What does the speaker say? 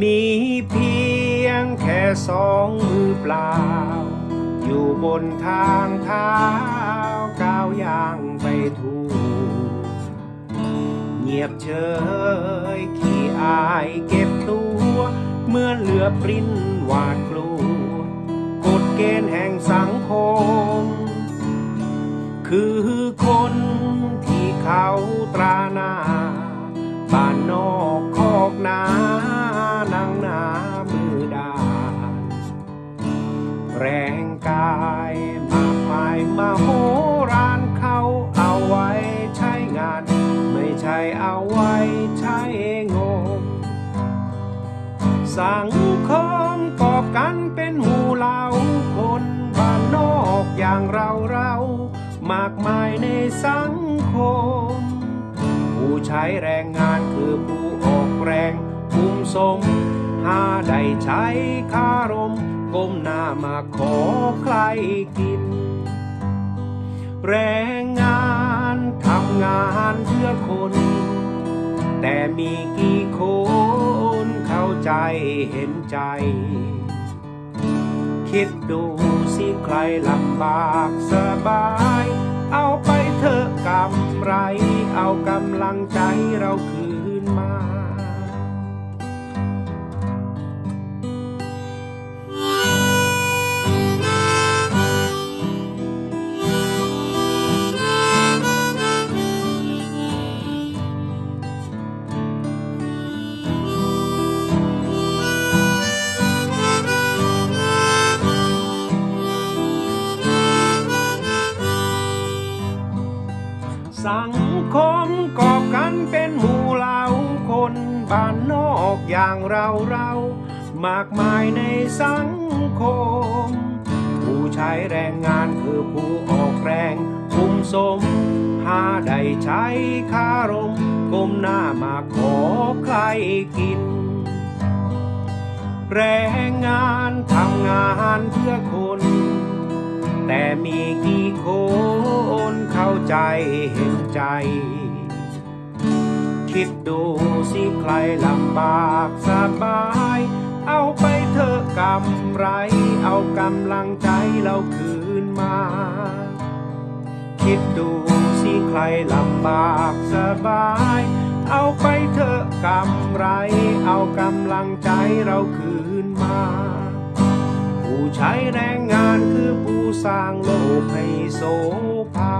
มีเพียงแค่สองมือเปล่า อยู่บนทางเท้าก้าวย่างไปถูกเงียบเฉยขี้อายเก็บตัว เมื่อเหลือปริ้นหวาดกลัว กฎเกณฑ์แห่งสังคม คือคนที่เขาตราหน้าบ้านนอกคอกนา เอาไว้ใช้งงสังคมก่อกันเป็นหมู่เหล่าคนบ้านนอกอย่างเราเรามากมายในสังคม ผู้ใช้แรงงานคือผู้ออกแรงคุ้มสม หาได้ใช้คารมก้มหน้ามาขอใครกิน แรงงาน ทำงานเพื่อคน แต่มีกี่คนเข้าใจเห็นใจ คิดดูสิใครลำบากสบาย เอาไปเถอะกำไร เอากำลังใจเราคืนมา สังคมก่อกันเป็นหมู่เหล่าคนบ้านนอกอย่างเราเรามากมายในสังคม ผู้ใช้แรงงานคือผู้ออกแรงคุ้มสม หาได้ใช้คารมก้มหน้ามาขอใครกิน แรงงานทำงานเพื่อคน แต่มีกี่คนเข้าใจเห็นใจ คิดดูสิใครลำบากสบาย เอาไปเถอะกำไร เอากำลังใจเราคืนมา คิดดูสิใครลำบากสบาย เอาไปเถอะกำไร เอากำลังใจเราคืนมา ผู้ใช้แรง สร้างโลกให้โสภา